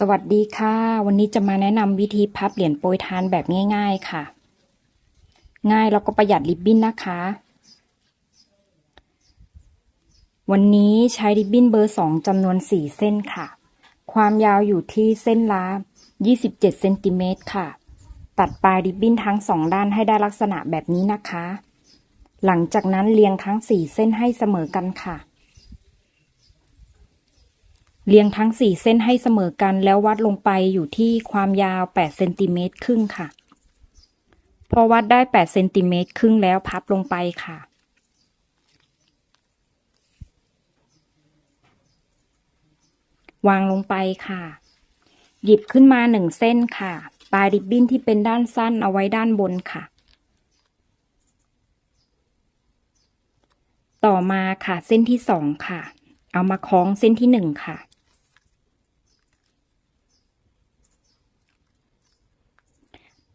สวัสดีค่ะ วันนี้จะมาแนะนำวิธีพับเหรียญโปรยทานแบบง่าย ๆค่ะ ง่ายแล้วก็ประหยัดริบบิ้นนะคะ วันนี้ใช้ริบบิ้นเบอร์สองจำนวนสี่เส้นค่ะ ความยาวอยู่ที่เส้นละ27เซนติเมตรค่ะ ตัดปลายริบบิ้นทั้งสองด้านให้ได้ลักษณะแบบนี้นะคะ หลังจากนั้นเรียงทั้งสี่เส้นให้เสมอกันค่ะ เรียงทั้งสี่เส้นให้เสมอกันแล้ววัดลงไปอยู่ที่ความยาว8เซนติเมตรครึ่งค่ะ พอวัดได้8เซนติเมตรครึ่งแล้วพับลงไปค่ะ วางลงไปค่ะ หยิบขึ้นมาหนึ่งเส้นค่ะ ปลายริบบิ้นที่เป็นด้านสั้นเอาไว้ด้านบนค่ะ ต่อมาค่ะเส้นที่สองค่ะ เอามาคล้องเส้นที่หนึ่งค่ะ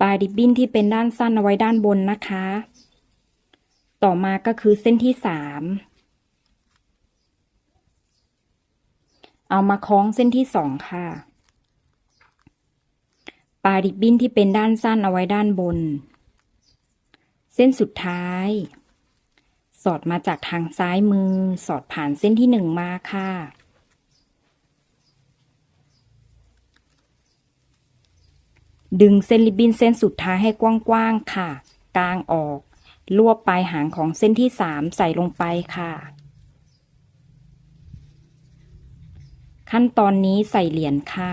ปลายริบบิ้นที่เป็นด้านสั้นเอาไว้ด้านบนนะคะ ต่อมาก็คือเส้นที่สามเอามาคล้องเส้นที่สองค่ะ ปลายริบบิ้นที่เป็นด้านสั้นเอาไว้ด้านบน เส้นสุดท้าย สอดมาจากทางซ้ายมือ สอดผ่านเส้นที่หนึ่งมาค่ะ ดึงเส้นริบบิ้นเส้นสุดท้ายให้กว้างๆค่ะ กลางออกรวบปลายหางของเส้นที่สามใส่ลงไปค่ะ ขั้นตอนนี้ใส่เหรียญค่ะ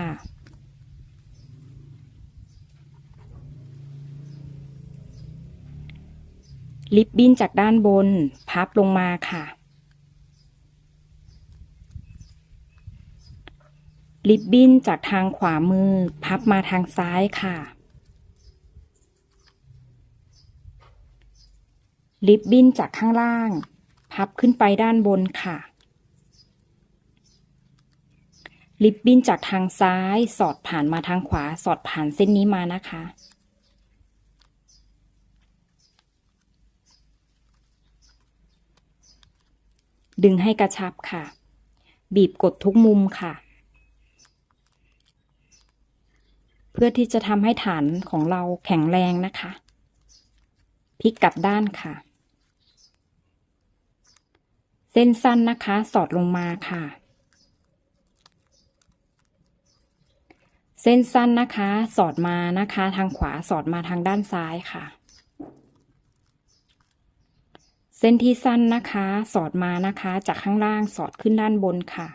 ลิบบิ้นจากด้านบน พับลงมาค่ะ ลิบบิ้นจากทางขวามือพับมาทางซ้ายค่ะลิบบิ้นจากข้างล่าง พับขึ้นไปด้านบนค่ะลิบบิ้นจากทางซ้ายสอดผ่านมาทางขวาสอดผ่านเส้นนี้มานะคะดึงให้กระชับค่ะ บีบกดทุกมุมค่ะ เพื่อที่จะทำให้ฐานของเราแข็งแรงนะคะพลิกกลับด้านค่ะ เส้นสั้นนะคะ สอดลงมาค่ะ เส้นสั้นนะคะ สอดมานะคะ ทางขวาสอดมาทางด้านซ้ายค่ะ เส้นที่สั้นนะคะ สอดมานะคะ จากข้างล่างสอดขึ้นด้านบนค่ะ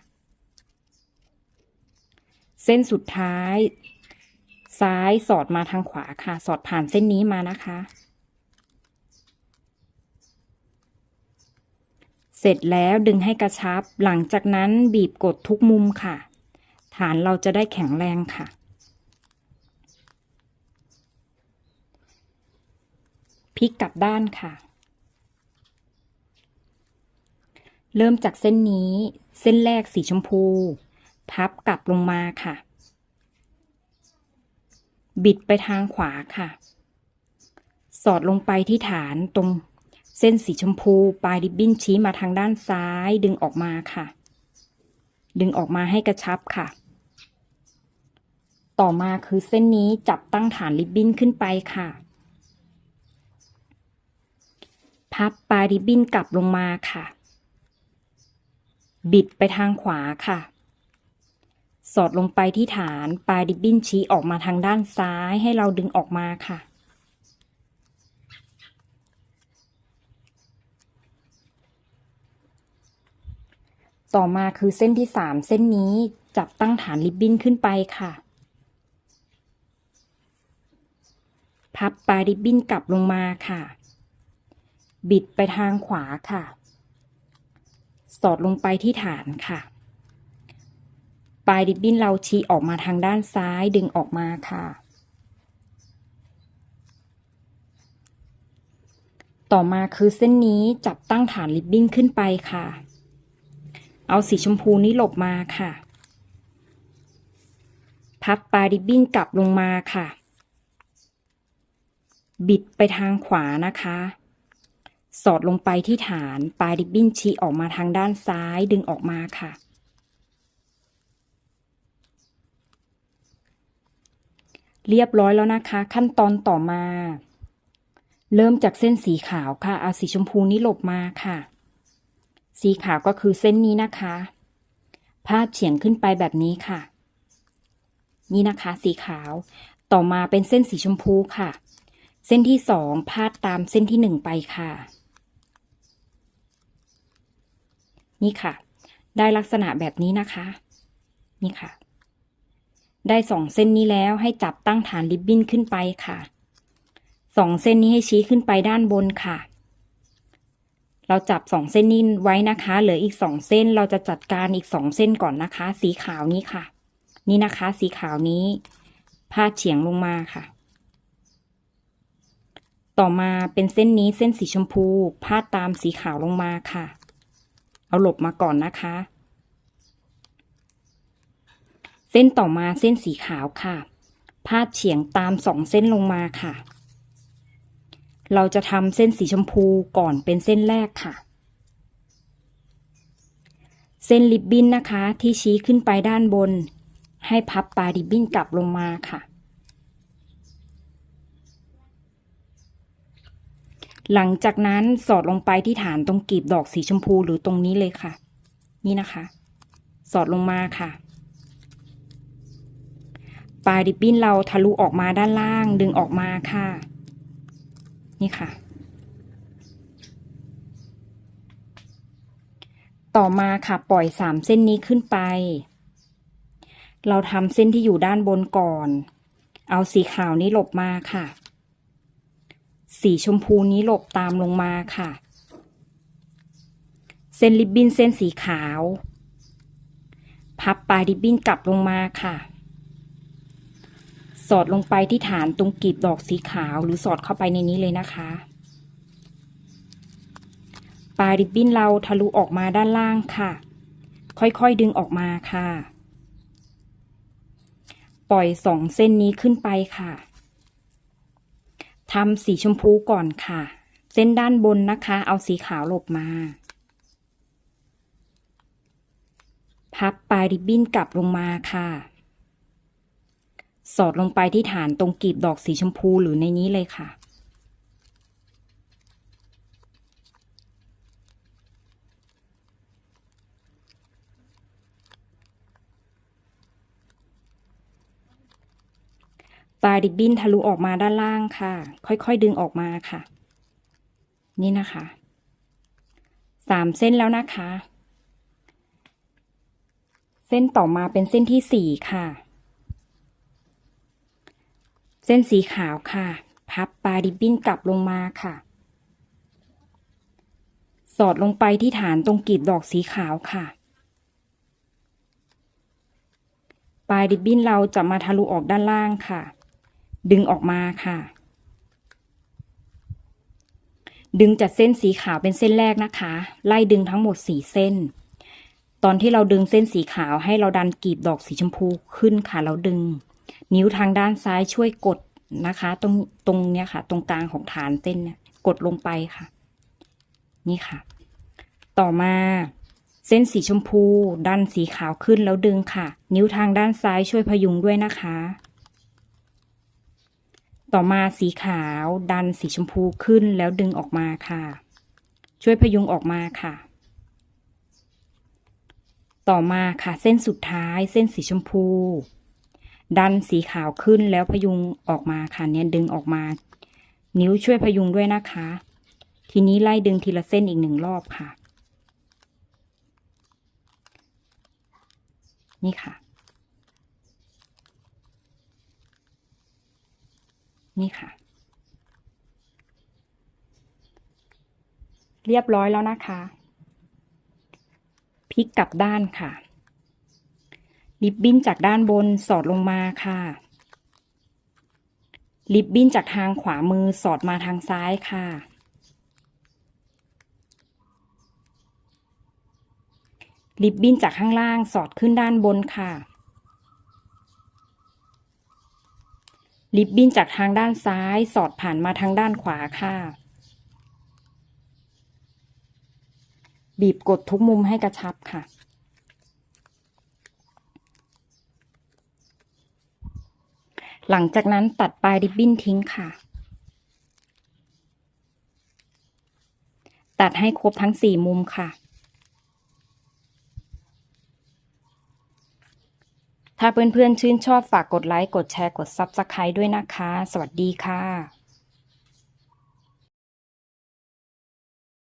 เส้นสุดท้าย ซ้ายสอดมาทางขวาค่ะ สอดผ่านเส้นนี้มานะคะ เสร็จแล้วดึงให้กระชับ หลังจากนั้นบีบกดทุกมุมค่ะ ฐานเราจะได้แข็งแรงค่ะ พลิกกลับด้านค่ะ เริ่มจากเส้นนี้ เส้นแรกสีชมพู พับกลับลงมาค่ะ บิดไปทางขวาค่ะ สอดลงไปที่ฐานตรงเส้นสีชมพูปลายริบบิ้นชี้มาทางด้านซ้ายดึงออกมาค่ะ ดึงออกมาให้กระชับค่ะ ต่อมาคือเส้นนี้จับตั้งฐานริบบิ้นขึ้นไปค่ะ พับปลายริบบิ้นกลับลงมาค่ะ บิดไปทางขวาค่ะ สอดลงไปที่ฐานปลายริบบิ้นชี้ออกมาทางด้านซ้ายให้เราดึงออกมาค่ะ ต่อมาคือเส้นที่สามเส้นนี้จับตั้งฐานริบบิ้นขึ้นไปค่ะ พับปลายริบบิ้นกลับลงมาค่ะ บิดไปทางขวาค่ะ สอดลงไปที่ฐานค่ะ ปลายริบบิ้นเราชี้ออกมาทางด้านซ้ายดึงออกมาค่ะ ต่อมาคือเส้นนี้จับตั้งฐานริบบิ้นขึ้นไปค่ะ เอาสีชมพูนี้หลบมาค่ะ พับปลายริบบิ้นกลับลงมาค่ะ บิดไปทางขวานะคะ สอดลงไปที่ฐานปลายริบบิ้นชี้ออกมาทางด้านซ้ายดึงออกมาค่ะ เรียบร้อยแล้วนะคะ ขั้นตอนต่อมา เริ่มจากเส้นสีขาวค่ะเอาสีชมพูนี้หลบมาค่ะ สีขาวก็คือเส้นนี้นะคะ พาดเฉียงขึ้นไปแบบนี้ค่ะ นี่นะคะ สีขาว ต่อมาเป็นเส้นสีชมพูค่ะ เส้นที่สองพาดตามเส้นที่หนึ่งไปค่ะ นี่ค่ะ ได้ลักษณะแบบนี้นะคะ นี่ค่ะ ได้สองเส้นนี้แล้วให้จับตั้งฐานริบบิ้นขึ้นไปค่ะสองเส้นนี้ให้ชี้ขึ้นไปด้านบนค่ะ เราจับสองเส้นนี้ไว้นะคะ เหลืออีกสองเส้นเราจะจัดการอีกสองเส้นก่อนนะคะ สีขาวนี้ค่ะ นี่นะคะ สีขาวนี้พาดเฉียงลงมาค่ะ ต่อมาเป็นเส้นนี้เส้นสีชมพูพาดตามสีขาวลงมาค่ะ เอาหลบมาก่อนนะคะ เส้นต่อมาเส้นสีขาวค่ะ พาดเฉียงตามสองเส้นลงมาค่ะ เราจะทำเส้นสีชมพูก่อนเป็นเส้นแรกค่ะ เส้นริบบิ้นนะคะที่ชี้ขึ้นไปด้านบน ให้พับปลายริบบิ้นกลับลงมาค่ะ หลังจากนั้นสอดลงไปที่ฐานตรงกลีบดอกสีชมพูหรือตรงนี้เลยค่ะ นี่นะคะ สอดลงมาค่ะ ปลายริบบิ้นเราทะลุออกมาด้านล่างดึงออกมาค่ะ นี่ค่ะ ต่อมาค่ะปล่อยสามเส้นนี้ขึ้นไป เราทำเส้นที่อยู่ด้านบนก่อน เอาสีขาวนี้หลบมาค่ะ สีชมพูนี้หลบตามลงมาค่ะ เส้นริบบิ้นเส้นสีขาว พับปลายริบบิ้นกลับลงมาค่ะ สอดลงไปที่ฐานตรงกลีบดอกสีขาวหรือสอดเข้าไปในนี้เลยนะคะ ปลายริบบิ้นเราทะลุออกมาด้านล่างค่ะ ค่อยๆดึงออกมาค่ะ ปล่อยสองเส้นนี้ขึ้นไปค่ะทำสีชมพูก่อนค่ะ เส้นด้านบนนะคะ เอาสีขาวหลบมา พับปลายริบบิ้นกลับลงมาค่ะ สอดลงไปที่ฐานตรงกลีบดอกสีชมพูหรือในนี้เลยค่ะ ปลายริบบิ้นทะลุออกมาด้านล่างค่ะ ค่อยๆดึงออกมาค่ะ นี่นะคะสามเส้นแล้วนะคะ เส้นต่อมาเป็นเส้นที่สี่ค่ะ เส้นสีขาวค่ะ พับปลายริบบิ้นกลับลงมาค่ะ สอดลงไปที่ฐานตรงกลีบดอกสีขาวค่ะปลายริบบิ้นเราจะมาทะลุออกด้านล่างค่ะ ดึงออกมาค่ะ ดึงจากเส้นสีขาวเป็นเส้นแรกนะคะ ไล่ดึงทั้งหมดสี่เส้น ตอนที่เราดึงเส้นสีขาวให้เราดันกลีบดอกสีชมพูขึ้นค่ะ เราดึง นิ้วทางด้านซ้ายช่วยกดนะคะ ตรงตรงเนี้ยค่ะ ตรงกลางของฐานเส้นเนี่ยกดลงไปค่ะ นี่ค่ะ ต่อมาเส้นสีชมพูดันสีขาวขึ้นแล้วดึงค่ะ นิ้วทางด้านซ้ายช่วยพยุงด้วยนะคะ ต่อมาสีขาวดันสีชมพูขึ้นแล้วดึงออกมาค่ะ ช่วยพยุงออกมาค่ะ ต่อมาค่ะ เส้นสุดท้ายเส้นสีชมพู ดันสีขาวขึ้นแล้วพยุงออกมาค่ะเนี่ยดึงออกมา นิ้วช่วยพยุงด้วยนะคะ ทีนี้ไล่ดึงทีละเส้นอีกหนึ่งรอบค่ะ นี่ค่ะ นี่ค่ะ เรียบร้อยแล้วนะคะพลิกกลับด้านค่ะ ริบบิ้นจากด้านบนสอดลงมาค่ะริบบิ้นจากทางขวามือสอดมาทางซ้ายค่ะริบบิ้นจากข้างล่างสอดขึ้นด้านบนค่ะริบบิ้นจากทางด้านซ้ายสอดผ่านมาทางด้านขวาค่ะ บีบกดทุกมุมให้กระชับค่ะ หลังจากนั้นตัดปลายริบบิ้นทิ้งค่ะ ตัดให้ครบทั้งสี่มุมค่ะ ถ้าเพื่อนๆชื่นชอบฝากกดไลค์ กดแชร์ กด Subscribe ด้วยนะคะ สวัสดีค่ะ